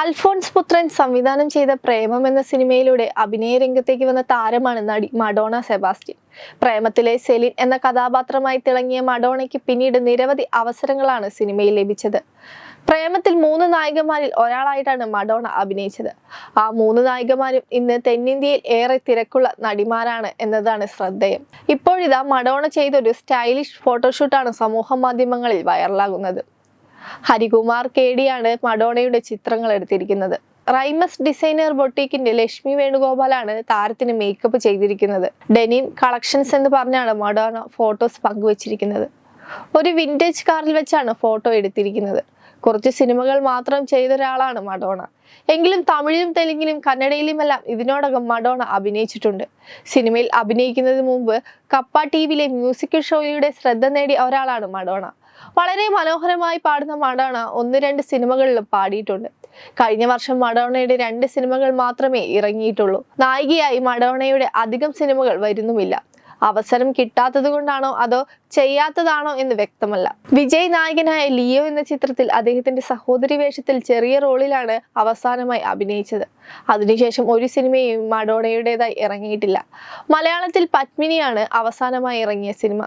അൽഫോൺസ് പുത്രൻ സംവിധാനം ചെയ്ത പ്രേമം എന്ന സിനിമയിലൂടെ അഭിനയ രംഗത്തേക്ക് വന്ന താരമാണ് നടി മഡോണ സെബാസ്റ്റ്യൻ. പ്രേമത്തിലെ സെലിൻ എന്ന കഥാപാത്രമായി തിളങ്ങിയ മഡോണയ്ക്ക് പിന്നീട് നിരവധി അവസരങ്ങളാണ് സിനിമയിൽ ലഭിച്ചത്. പ്രേമത്തിൽ മൂന്ന് നായികമാരിൽ ഒരാളായിട്ടാണ് മഡോണ അഭിനയിച്ചത്. ആ മൂന്ന് നായികമാരും ഇന്ന് തെന്നിന്ത്യയിൽ ഏറെ തിരക്കുള്ള നടിമാരാണ് എന്നതാണ് ശ്രദ്ധേയം. ഇപ്പോഴിതാ മഡോണ ചെയ്തൊരു സ്റ്റൈലിഷ് ഫോട്ടോഷൂട്ടാണ് സമൂഹ മാധ്യമങ്ങളിൽ വൈറലാകുന്നത്. ഹരികുമാർ കെ ഡിയാണ് മഡോണയുടെ ചിത്രങ്ങൾ എടുത്തിരിക്കുന്നത്. റൈമസ് ഡിസൈനർ ബൊട്ടീക്കിന്റെ ലക്ഷ്മി വേണുഗോപാലാണ് താരത്തിന് മേക്കപ്പ് ചെയ്തിരിക്കുന്നത്. ഡെനിം കളക്ഷൻസ് എന്ന് പറഞ്ഞാണ് മഡോണ ഫോട്ടോസ് പങ്കുവച്ചിരിക്കുന്നത്. ഒരു വിന്റേജ് കാറിൽ വെച്ചാണ് ഫോട്ടോ എടുത്തിരിക്കുന്നത്. കുറച്ച് സിനിമകൾ മാത്രം ചെയ്ത ഒരാളാണ് മഡോണ. എങ്കിലും തമിഴിലും തെലുങ്കിലും കന്നഡയിലുമെല്ലാം ഇതിനോടകം മഡോണ അഭിനയിച്ചിട്ടുണ്ട്. സിനിമയിൽ അഭിനയിക്കുന്നതിന് മുമ്പ് കപ്പ ടി വിയിലെ മ്യൂസിക്കൽ ഷോയിലൂടെ ശ്രദ്ധ നേടിയ ഒരാളാണ് മഡോണ. വളരെ മനോഹരമായി പാടുന്ന മഡോണ ഒന്ന് രണ്ട് സിനിമകളിലും പാടിയിട്ടുണ്ട്. കഴിഞ്ഞ വർഷം മഡോണയുടെ രണ്ട് സിനിമകൾ മാത്രമേ ഇറങ്ങിയിട്ടുള്ളൂ. നായികയായി മഡോണയുടെ അധികം സിനിമകൾ വരുന്നുമില്ല. അവസരം കിട്ടാത്തത് കൊണ്ടാണോ അതോ ചെയ്യാത്തതാണോ എന്ന് വ്യക്തമല്ല. വിജയ് നായകനായ ലിയോ എന്ന ചിത്രത്തിൽ അദ്ദേഹത്തിന്റെ സഹോദരി വേഷത്തിൽ ചെറിയ റോളിലാണ് അവസാനമായി അഭിനയിച്ചത്. അതിനുശേഷം ഒരു സിനിമയും മഡോണയുടേതായി ഇറങ്ങിയിട്ടില്ല. മലയാളത്തിൽ പത്മിനിയാണ് അവസാനമായി ഇറങ്ങിയ സിനിമ.